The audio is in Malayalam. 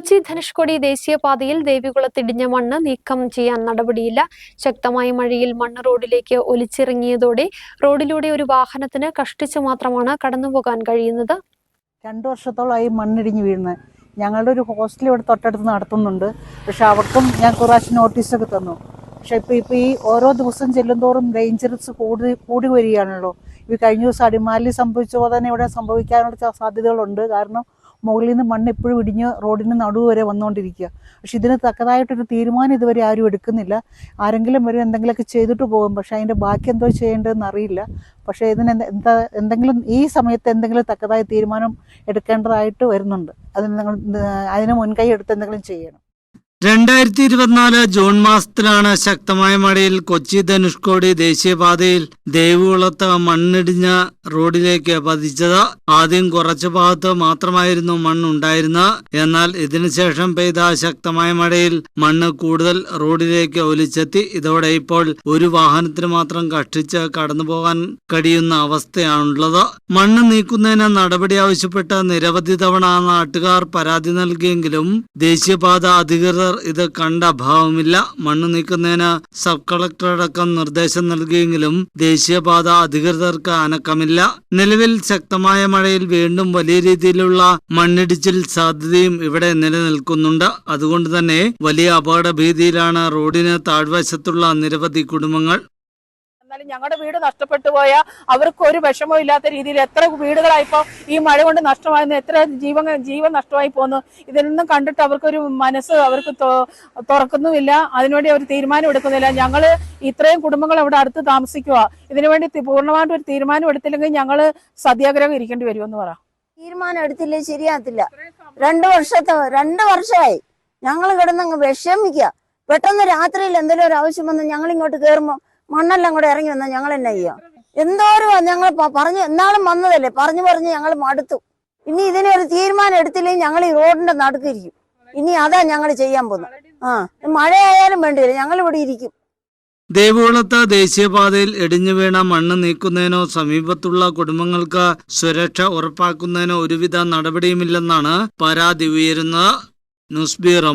കൊച്ചി ധനുഷ്കോടി ദേശീയപാതയിൽ ദേവികുളത്തിടിഞ്ഞ മണ്ണ് നീക്കം ചെയ്യാൻ നടപടിയില്ല. ശക്തമായ മഴയിൽ മണ്ണ് റോഡിലേക്ക് ഒലിച്ചിറങ്ങിയതോടെ റോഡിലൂടെ ഒരു വാഹനത്തിന് കഷ്ടിച്ചു മാത്രമാണ് കടന്നുപോകാൻ കഴിയുന്നത്. രണ്ടു വർഷത്തോളമായി മണ്ണിടിഞ്ഞ് വീഴുന്നത് ഞങ്ങളുടെ ഒരു ഹോസ്റ്റൽ ഇവിടെ തൊട്ടടുത്ത് നടത്തുന്നുണ്ട്. പക്ഷെ അവർക്കും ഞാൻ കുറച്ച് നോട്ടീസൊക്കെ തന്നു. പക്ഷെ ഇപ്പോൾ ഇപ്പോൾ ഈ ഓരോ ദിവസം ചെല്ലുന്തോറും ഡേഞ്ചറസ് കൂടി കൂടി വരികയാണല്ലോ. ഈ കഴിഞ്ഞ ദിവസം അടിമാലി സംഭവിച്ച പോലെ തന്നെ ഇവിടെ സംഭവിക്കാനുള്ള സാധ്യതകളുണ്ട്. കാരണം മുകളിൽ നിന്ന് മണ്ണ് എപ്പോഴും ഇടിഞ്ഞ് റോഡിന് നടുവ് വരെ വന്നുകൊണ്ടിരിക്കുക പക്ഷെ ഇതിന് തക്കതായിട്ടൊരു തീരുമാനം ഇതുവരെ ആരും എടുക്കുന്നില്ല. ആരെങ്കിലും വരും എന്തെങ്കിലുമൊക്കെ ചെയ്തിട്ട് പോകും. പക്ഷെ അതിന്റെ ബാക്കി എന്തോ ചെയ്യേണ്ടതെന്ന് അറിയില്ല. പക്ഷേ ഇതിന് എന്താ എന്തെങ്കിലും ഈ സമയത്ത് എന്തെങ്കിലും തക്കതായ തീരുമാനം എടുക്കേണ്ടതായിട്ട് വരുന്നുണ്ട്. അതിന് നിങ്ങൾ അതിന് മുൻകൈ എടുത്ത് എന്തെങ്കിലും ചെയ്യണം. രണ്ടായിരത്തി ഇരുപത്തിനാല് ജൂൺ മാസത്തിലാണ് ശക്തമായ മഴയിൽ കൊച്ചി ധനുഷ്കോടി ദേശീയപാതയിൽ ദേവികുളത്ത് മണ്ണിടിഞ്ഞ റോഡിലേക്ക് പതിച്ചത്. ആദ്യം കുറച്ചു ഭാഗത്ത് മാത്രമായിരുന്നു മണ്ണുണ്ടായിരുന്നത്. എന്നാൽ ഇതിനുശേഷം പെയ്ത ശക്തമായ മഴയിൽ മണ്ണ് കൂടുതൽ റോഡിലേക്ക് ഒലിച്ചെത്തി. ഇതോടെ ഇപ്പോൾ ഒരു വാഹനത്തിന് മാത്രം കഷ്ടിച്ച് കടന്നു പോകാൻ കഴിയുന്ന അവസ്ഥയാണുള്ളത്. മണ്ണ് നീക്കുന്നതിന് നടപടി ആവശ്യപ്പെട്ട് നിരവധി തവണ നാട്ടുകാർ പരാതി നൽകിയെങ്കിലും ദേശീയപാത അധികൃതർ ഇത് കണ്ട അഭാവമില്ല. മണ്ണ് നീക്കുന്നതിന് സബ് കളക്ടർ അടക്കം നിർദ്ദേശം നൽകിയെങ്കിലും ദേശീയപാത അധികൃതർക്ക് അനക്കമില്ല. നിലവിൽ ശക്തമായ മഴയിൽ വീണ്ടും വലിയ രീതിയിലുള്ള മണ്ണിടിച്ചിൽ സാധ്യതയും ഇവിടെ നിലനിൽക്കുന്നുണ്ട്. അതുകൊണ്ട് തന്നെ വലിയ അപകട ഭീതിയിലാണ് റോഡിന് താഴ്വശത്തുള്ള നിരവധി കുടുംബങ്ങൾ. എന്നാലും ഞങ്ങളുടെ വീട് നഷ്ടപ്പെട്ടു പോയ അവർക്ക് ഒരു വിഷമവും ഇല്ലാത്ത രീതിയിൽ എത്ര വീടുകളായിപ്പോ ഈ മഴ കൊണ്ട് നഷ്ടമായിരുന്നു എത്ര ജീവൻ ജീവൻ നഷ്ടമായി പോന്നു. ഇതിനൊന്നും കണ്ടിട്ട് അവർക്കൊരു മനസ്സ് അവർക്ക് തുറക്കുന്നുമില്ല. അതിനുവേണ്ടി അവർ തീരുമാനം എടുക്കുന്നില്ല. ഞങ്ങൾ ഇത്രയും കുടുംബങ്ങൾ അവിടെ അടുത്ത് താമസിക്കുക ഇതിനുവേണ്ടി പൂർണമായിട്ട് ഒരു തീരുമാനം എടുത്തില്ലെങ്കിൽ ഞങ്ങൾ സത്യാഗ്രഹം ഇരിക്കേണ്ടി വരുമെന്ന് പറ. തീരുമാനം എടുത്തില്ലേ? ശരിയാകത്തില്ല. രണ്ടു വർഷത്തെ രണ്ടു വർഷമായി ഞങ്ങൾ കിടന്നങ്ങ് വിഷമിക്കുക പെട്ടെന്ന് രാത്രിയിൽ എന്തെങ്കിലും ഒരു ആവശ്യം വന്ന് ഞങ്ങൾ ഇങ്ങോട്ട് കയറുമ്പോൾ മണ്ണെല്ലാം കൂടെ ഇറങ്ങി വന്നാൽ ഞങ്ങൾ എന്നാ ചെയ്യാം? എന്തോരം ഞങ്ങൾ പറഞ്ഞു എന്നാളും വന്നതല്ലേ? പറഞ്ഞു പറഞ്ഞ് ഞങ്ങൾ മടുത്തു. ഇനി ഇതിനൊരു തീരുമാനം എടുത്തില്ലെങ്കിൽ ഞങ്ങൾ ഈ റോഡിന്റെ നടുക്കിരിക്കും. ഇനി അതാ ഞങ്ങൾ ചെയ്യാൻ പോകുന്നത് ആ മഴയായാലും വേണ്ടിയില്ല ഞങ്ങൾ ഇവിടെ ഇരിക്കും. ദേവികുളത്ത് ദേശീയപാതയിൽ ഇടിഞ്ഞു വീണ മണ്ണ് നീക്കുന്നതിനോ സമീപത്തുള്ള കുടുംബങ്ങൾക്ക് സുരക്ഷ ഉറപ്പാക്കുന്നതിനോ ഒരുവിധ നടപടിയുമില്ലെന്നാണ് പരാതി ഉയരുന്നത്. News bureau